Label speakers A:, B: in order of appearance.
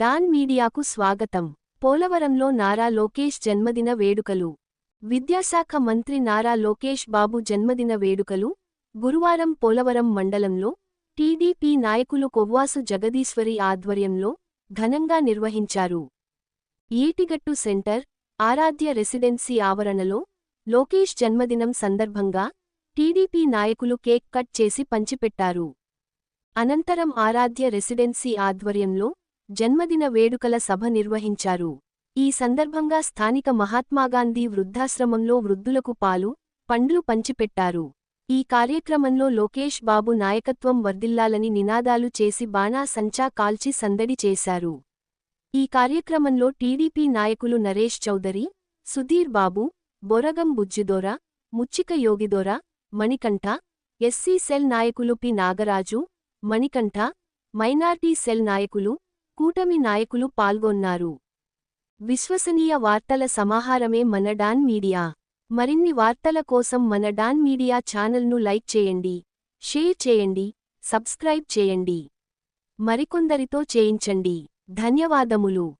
A: Don మీడియాకు స్వాగతం. పోలవరంలో నారా లోకేష్ జన్మదిన వేడుకలు. విద్యాశాఖ మంత్రి నారా లోకేష్ బాబు జన్మదిన వేడుకలు. గురువారం పోలవరం మండలంలో టీడీపీ నాయకులు కొవ్వాసు జగదీశ్వరి ఆధ్వర్యంలో ఘనంగా నిర్వహించారు. ఈటిగట్టు సెంటర్ ఆరాధ్య రెసిడెన్సీ ఆవరణలో లోకేష్ జన్మదినం సందర్భంగా టీడీపీ నాయకులు కేక్ కట్ చేసి పంచిపెట్టారు. అనంతరం ఆరాధ్య రెసిడెన్సీ ఆధ్వర్యంలో జన్మదిన వేడుకల సభ నిర్వహించారు. ఈ సందర్భంగా స్థానిక మహాత్మాగాంధీ వృద్ధాశ్రమంలో వృద్ధులకు పాలు పండ్లు పంచిపెట్టారు. ఈ కార్యక్రమంలో లోకేష్ బాబు నాయకత్వం వర్ధిల్లాలని నినాదాలు చేసి బాణా సంచా కాల్చి సందడి చేశారు. ఈ కార్యక్రమంలో టీడీపీ నాయకులు నరేష్ చౌదరి సుధీర్ బాబు బొరగం బుజ్జిదోర ముచ్చిక యోగిదోర మణికంఠ ఎస్సీ సెల్ నాయకులు P Nagaraju Manikanta minority cell నాయకులు కూటమి నాయకులు పాల్గొన్నారు. విశ్వసనీయ వార్తల సమాహారమే మన డాన్ మీడియా. మరిన్ని వార్తల కోసం మన డాన్ మీడియా ఛానల్ను లైక్ చేయండి షేర్ చేయండి సబ్స్క్రైబ్ చేయండి. మరికొందరితో చేయించండి. ధన్యవాదములు.